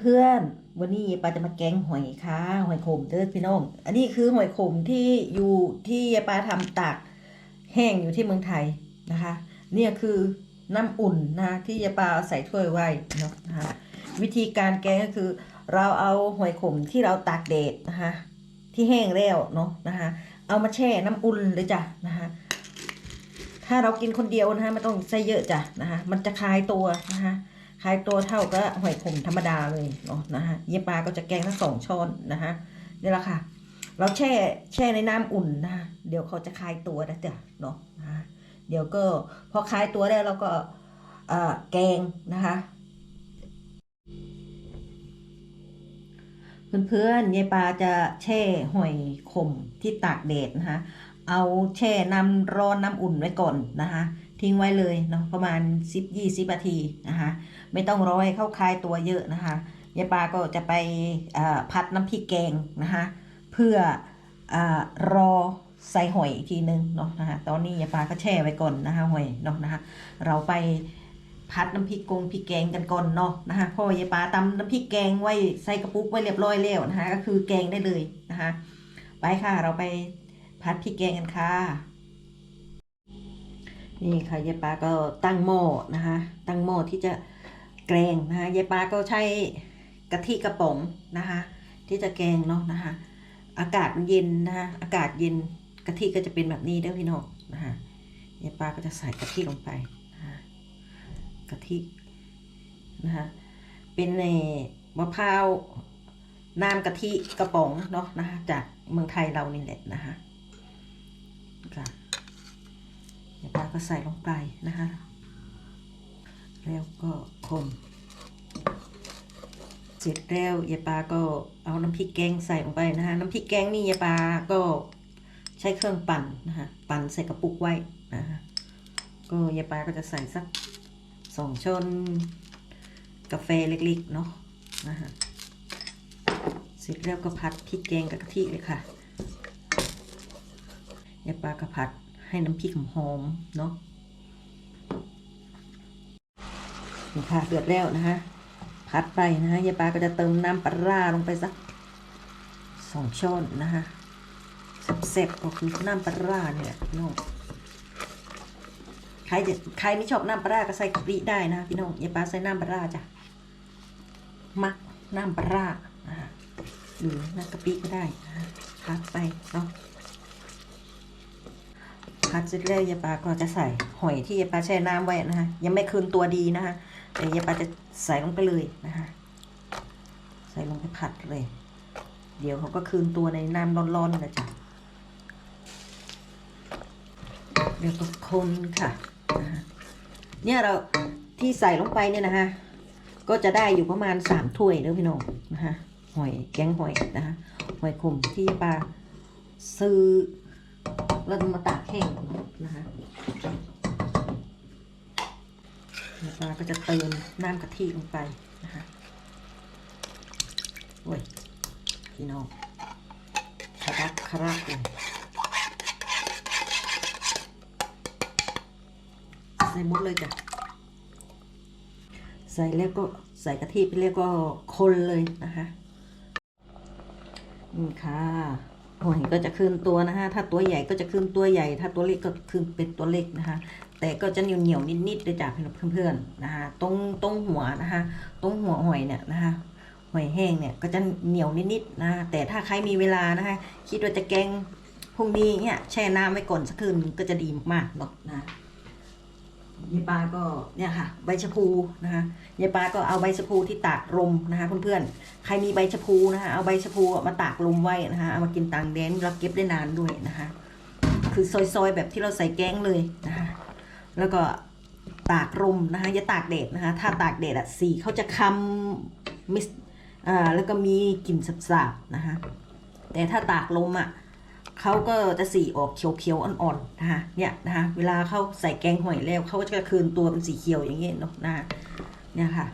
เพื่อนๆวันนี้ปาจะมาแกงหอยค่ะ หอยขมเด้อพี่น้อง อันนี้คือหอยขมที่อยู่ที่ยายปาทำตากแห้งอยู่ที่เมืองไทยนะคะ เนี่ยคือน้ำอุ่นนะที่ยายปาเอาใส่ถ้วยไว้เนาะนะคะวิธีการแกงก็คือ เราเอาหอยขมที่เราตากแดดนะคะที่แห้งแล้วเนาะนะคะ เอามาแช่น้ำอุ่นเลยจ้ะนะคะถ้าเรากินคนเดียวนะคะไม่ต้องใส่เยอะจ้ะนะคะมันจะคลายตัวนะคะ คลายตัวเท่ากับหอยขมธรรมดาเลยเนาะนะคะเยปลาก็จะแกงทั้งสองช้อนนะคะนี่แหละค่ะ เราแช่แช่ในน้ำอุ่นนะคะเดี๋ยวเขาจะคลายตัวนะจ๊ะเนาะนะคะเดี๋ยวก็พอคลายตัวแล้เราก็เออแกงนะคะเพื่อนๆยายปาจะแช่หอยขมที่ตากแดดนะคะ เอาแช่น้ำร้อนน้ำอุ่นไว้ก่อนนะคะ ทิ้งไว้เลยเนาะประมาณ 10-20นาทีนะคะไม่ต้องรอให้เข้าคลายตัวเยอะนะคะยายปาก็จะไปพัดน้ำพริกแกงนะคะเพื่ออรอใส่หอยอีกทีนึงเนาะนะคะตอนนี้ยายปาก็แช่ไว้ก่อนนะคะหอยเนาะนะคะเราไปพัดน้ำพริกกงพริกแกงกันก่อนเนาะนะคะเพราะว่ายายปาตำน้ำพริกแกงไว้ใส่กระปุกไว้เรียบร้อยแล้วนะคะก็คือแกงได้เลยนะคะไปค่ะเราไปพัดพริกแกงกันค่ะ นี่ค่ะยายปาก็ตั้งหม้อนะคะ ตั้งหม้อที่จะแกงนะคะยายปาก็ใช้กะทิกระป๋องนะคะ ที่จะแกงเนาะนะคะ อากาศมันเย็นนะคะอากาศเย็นกะทิก็จะเป็นแบบนี้เด้อพี่น้องนะคะยายปาก็จะใส่กะทิลงไปนะคะกะทินะคะเป็นในมะพร้าวน้ำกะทิกระป๋องเนาะนะคะจากเมืองไทยเรานี่แหละนะคะ ยาก็ใส่ลงไปนะคะ แล้วก็คนเสร็จแล้วยายปาก็เอาน้ำพริกแกงใส่ลงไปนะคะน้ำพริกแกงนี่ยายปาก็ใช้เครื่องปั่นนะคะปั่นใส่กระปุกไว้นะคะก็ยายปาก็จะใส่สักสองช้อนกาแฟเล็กๆเนาะนะคะเสร็จแล้วก็พัดพริกแกงกับกะทิเลยค่ะยายปลากระผัด ให้น้ำพริกหอมเนาะนี่ค่ะเดือดแล้วนะคะพัดไปนะคะยายปลาก็จะเติมน้ำปลาร้าลงไปสักสองช้อนนะคะเสร็จก็คือน้ำปลาร้าเนี่ยพี่น้องใครจะใครไม่ชอบน้ำปลาร้าก็ใส่กะปิได้นะพี่น้องยายปลาใส่น้ำปลาร้าจ้ะมักน้ำปลาร้านะคะหรือน้ำกะปิก็ได้นะพัดไปเนาะ พัดเสร็จแล้วยาปลาก็จะใส่หอยที่ยายปลาแช่น้ำไว้นะคะ ยังไม่คืนตัวดีนะคะแต่ยายปลาจะใส่ลงไปเลยนะคะ ใส่ลงไปผัดเลย เดี๋ยวเขาก็คืนตัวในน้ำร้อนๆนะจ๊ะเดี๋ยวก็คนค่ะเนี่ยเราที่ใส่ลงไปเนี่ยนะคะ ก็จะได้อยู่ประมาณสามถ้วยเด้อพี่น้องนะคะหอยแกงหอยนะคะหอยขมที่ปลาซื้อเราจะมาตากแห้ง นะคะแล้วปลาก็จะเติมน้ำกะทิลงไปนะคะโอ้ยพี่น้องคารักคารักเลยใส่หมดเลยจ้ะ ใส่แล้วก็ใส่กะทิไปแล้วก็คนเลยนะคะ นี่ค่ะ หอยก็จะคืนตัวนะคะ ถ้าตัวใหญ่ก็จะคืนตัวใหญ่ ถ้าตัวเล็กก็คืนเป็นตัวเล็กนะคะ แต่ก็จะเหนียวเหนียวๆนิดๆเลยจ้ะเพื่อนๆนะคะ ตรงตรงหัวนะคะ ตรงหัวหอยเนี่ยนะคะหอยแห้งเนี่ยก็จะเหนียวนิดๆนะ แต่ถ้าใครมีเวลานะคะ คิดว่าจะแกงพรุ่งนี้เนี่ยแช่น้ำไว้ก่อนสักคืนก็จะดีมากๆเนาะนะ ยายปาก็เนี่ยค่ะ ใบชะพูนะคะยายปาก็เอาใบชะพูที่ตากลมนะคะเพื่อนๆใครมีใบชะพูนะคะเอาใบชะพูมาตากลมไว้นะคะเอามากินต่างแดนแล้วเก็บได้นานด้วยนะคะ คือซอยๆแบบที่เราใส่แกงเลยนะคะ แล้วก็ตากลมนะคะอย่าตากแดดนะคะ ถ้าตากแดดอะสีเขาจะคำมิสอ่าแล้วก็มีกลิ่นสาบๆนะคะแต่ถ้าตากลมอะ เขาก็จะสีออกเขียวๆอ่อนๆนะคะเนี่ยนะคะเวลาเขาใส่แกงหอยแล้วเขาก็จะคืนตัวเป็นสีเขียวอย่างเงี้ยเนาะนะะเนี่ยค่ะ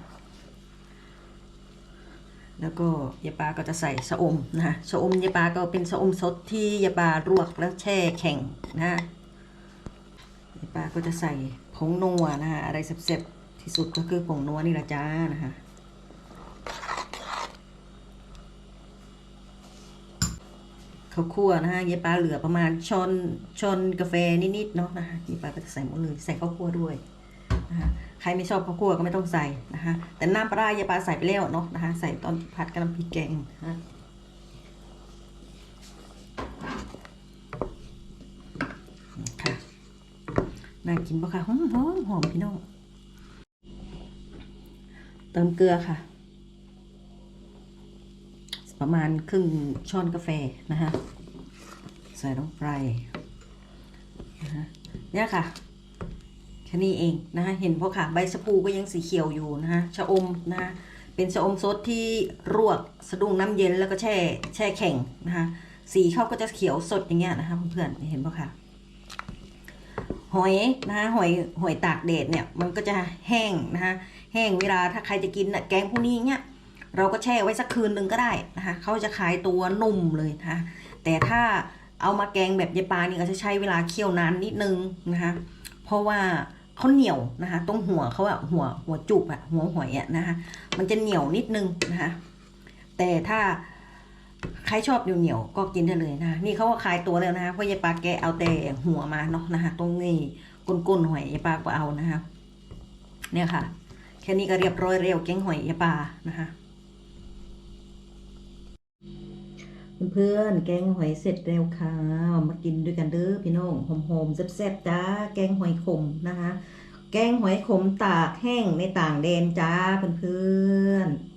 แล้วก็ยาปลาก็จะใส่สะอมนะคะสะอมยาปลาก็เป็นสะอมสดที่ยาปลารวกแล้วแช่แข็งนะยาปลาก็จะใส่ผงนัวนะคะอะไรเสร็จๆที่สุดก็คือผงนัวนี่ละจ้านะคะ ข้าวคั่วนะฮะยายปลาเหลือประมาณช้อนช้อนกาแฟนิดๆเนาะนะคะยายปลาก็จะใส่หมดเลยใส่ข้าวคั่วด้วยนะคะใครไม่ชอบข้าวคั่วก็ไม่ต้องใส่นะคะแต่น้ำปลาร้ายายปลาใส่ไปแล้วเนาะนะคะใส่ตอนผัดกะหล่ำพริกแกงนะคะค่ะน่ากินปะคะหอมหอมหอมพี่น้อง เติมเกลือค่ะ ประมาณครึ่งช้อนกาแฟนะคะใส่ลงไปนะคะเนี่ยค่ะแค่นี้เองนะคะเห็นพอค่ะใบสะพูก็ยังสีเขียวอยู่นะคะชะอมนะคะเป็นชะอมสดที่รวกสะดุ้งน้ำเย็นแล้วก็แช่แช่แข็งนะคะสีเขาก็จะเขียวสดอย่างเงี้ยนะคะเพื่อนๆเห็นปะค่ะหอยนะคะหอยหอยตากแดดเนี่ยมันก็จะแห้งนะคะแห้งเวลาถ้าใครจะกินน่ะแกงพวกนี้เนี่ย เราก็แช่ไว้สักคืนหนึ่งก็ได้นะคะเขาจะขายตัวนุ่มเลยนะคะแต่ถ้าเอามาแกงแบบยายปานี่ก็จะใช้เวลาเคี่ยวนานนิดนึงนะคะเพราะว่าเขาเหนียวนะคะตรงหัวเขาอะหัวหัวจุกอะหัวหอยอะนะคะมันจะเหนียวนิดนึงนะคะแต่ถ้าใครชอบเหนียวๆก็กินได้เลยนะะนี่เขาก็ขายตัวแล้วนะคะเพราะยายปลาแกเอาแต่หัวมาเนาะนะคะตรงนี้ก้นๆหอยยายปลาก็เอานะคะเนี่ยค่ะแค่นี้ก็เรียบร้อยเร็วแกงหอยยายปลานะคะ เพื่อนๆ แกงหอยเสร็จแล้วค่ะ มากินด้วยกันเด้อพี่น้องหอมๆแซ่บๆจ้า แกงหอยขมนะคะ แกงหอยขมตากแห้งในต่างแดนจ้าเพื่อนๆ